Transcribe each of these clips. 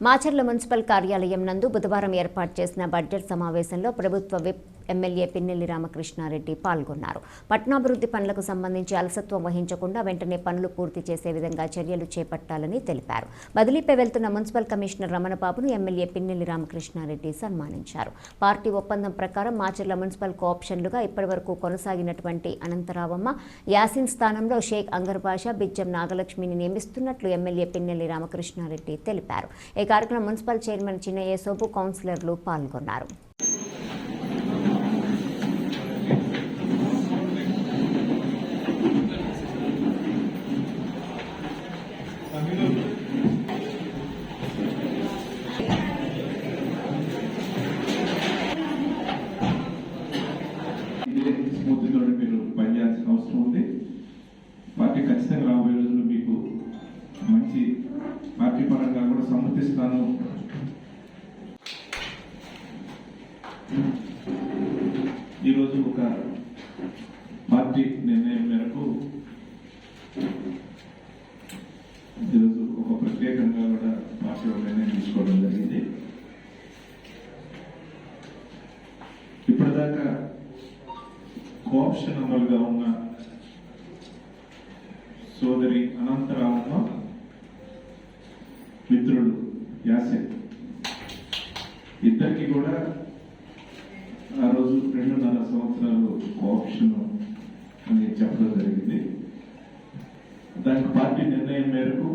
Macherla municipal కార్యాలయం నందు బుధవారం ఏర్పాటు చేసిన బడ్జెట్ సమావేశంలో ప్రభుత్వ విప్ ఎమ్మెల్యే పిన్నెల్లి రామకృష్ణారెడ్డి పాల్గొన్నారు. పట్టణాభివృద్ధి పనులకు సంబంధించి అలసత్వం వహించకుండా వెంటనే పనులు పూర్తి చేసే విధంగా చర్యలు చేపట్టాలని తెలిపారు. బదిలీపై వెళ్తున్న మున్సిపల్ కమిషనర్ రమణబాబును ఎమ్మెల్యే పిన్నెల్లి రామకృష్ణారెడ్డి సన్మానించారు. పార్టీ ఒప్పందం ప్రకారం మాచర్ల మున్సిపల్ కోఆప్షన్లుగా ఇప్పటివరకు కొనసాగినటువంటి అనంతరావమ్మ యాసిన్ స్థానంలో షేక్ అంగర్ బాషా బిజ్జం నాగలక్ష్మిని నియమిస్తున్నట్లు ఎమ్మెల్యే పిన్నెల్లి రామకృష్ణారెడ్డి తెలిపారు. ఈ కార్యక్రమం మున్సిపల్ చైర్మన్ చిన్నయ్య సోపు కౌన్సిలర్లు పాల్గొన్నారు. ఈరోజు ఒక పార్టీ నిర్ణయం మేరకు ఈరోజు ఒక ప్రత్యేకంగా కూడా పార్టీ నిర్ణయం తీసుకోవడం జరిగింది. ఇప్పటిదాకా కోఆప్షన్ అమలుగా ఉన్న సోదరి అనంతరామమ్మ మిత్రుడు యాసిన్. ఇద్దరికి కూడా ఆ రోజు రెండున్నర ఆప్షన్ అని చెప్పడం జరిగింది. దానికి పార్టీ నిర్ణయం మేరకు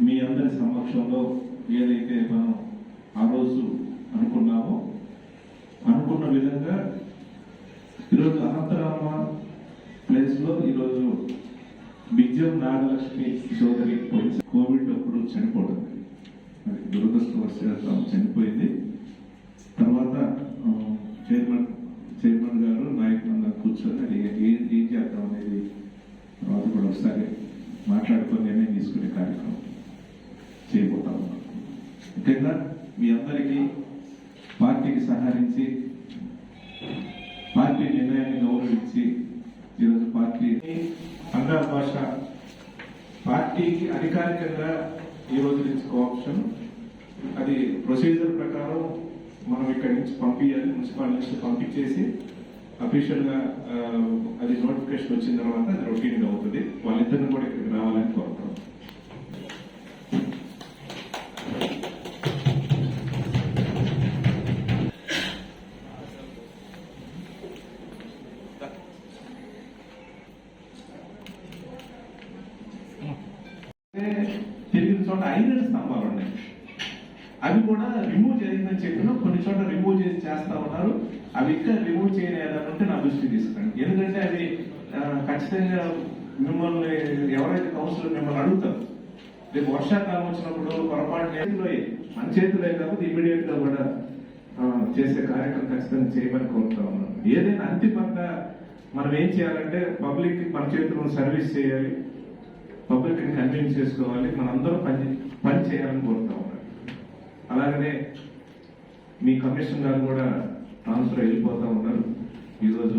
మీ అందరి సమక్షంలో ఏదైతే మనం ఆ రోజు అనుకున్నామో అనుకున్న విధంగా ఈరోజు అనంతరామ ప్లేస్లో ఈరోజు బిజ్యం నాగలక్ష్మి సోదరి పోయి కోవిడ్ అప్పుడు చనిపోవడం. అది చనిపోయింది తర్వాత ఆ, చైర్మన్ చైర్మన్ గారు నాయకులందరూ కూర్చొని అది ఏం ఏం చేద్దాం అనేది తర్వాత కూడా ఒకసారి మాట్లాడుకొని నిర్ణయం తీసుకునే కార్యక్రమం చేయబోతా. ఉన్నాం ముఖ్యంగా మీ అందరికీ పార్టీకి సహకరించి పార్టీ నిర్ణయాన్ని గౌరవించి ఈరోజు పార్టీ అంగార్ భాష పార్టీకి అధికారికంగా ఈ రోజు నుంచి కోఆప్షన్ అది ప్రొసీజర్ ప్రకారం మనం ఇక్కడి నుంచి పంపించాలి మున్సిపాలిటీ నుంచి పంపించేసి అఫీషియల్గా అది నోటిఫికేషన్ వచ్చిన తర్వాత అది రొటీన్ తెలియని చోట ఐదు స్తంభాలు ఉన్నాయి. అవి కూడా రిమూవ్ చేయమని చెప్పిన కొన్ని చోట్ల రిమూవ్ చేసి చేస్తా ఉన్నారు. అవి ఇంకా రిమూవ్ చేయలేదనుకుంటే ఉంటే నా దృష్టికి తీసుకురండి ఎందుకంటే అవి ఖచ్చితంగా మిమ్మల్ని ఎవరైతే కౌన్సిలర్ మిమ్మల్ని అడుగుతారు రేపు వర్షాకాలం వచ్చినప్పుడు పొరపాటు చేతిలో మన చేతిలో కాకపోతే ఇమీడియట్గా కూడా చేసే కార్యక్రమం ఖచ్చితంగా చేయమని కోరుతా ఉన్నాను. ఏదైనా అంతిమంగా మనం ఏం చేయాలంటే పబ్లిక్ మన చేతిలో సర్వీస్ చేయాలి. పబ్లిక్ కన్విన్స్ చేసుకోవాలి మనందరం పని పని చేయాలని కోరుతా ఉన్నారు అలాగనే మీ కమిషన్ గారు కూడా ట్రాన్స్ఫర్ వెళ్ళిపోతా ఉన్నారు. ఈరోజు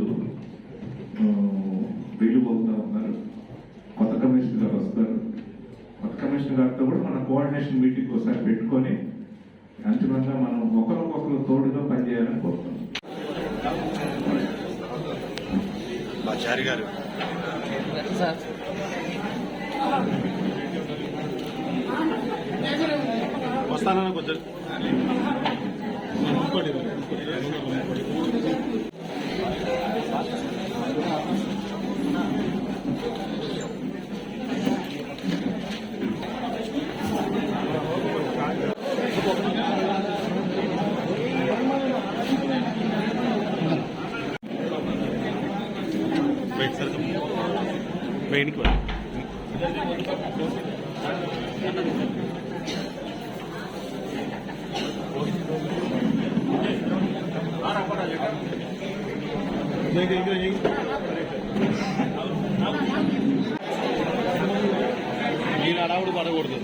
వెళ్ళిపోతా ఉన్నారు. కొత్త కమిషనర్ గారు వస్తారు. కొత్త కమిషనర్ గారితో కూడా మన కోఆర్డినేషన్ మీటింగ్ ఒకసారి పెట్టుకొని అంతిమంగా మనం ఒకరికొకరు తోడుగా పనిచేయాలని కోరుతున్నాం. గారు. వస్తానన్న కొంచెం వెయిట్ సార్ మీరు అడావుడు పడకూడదు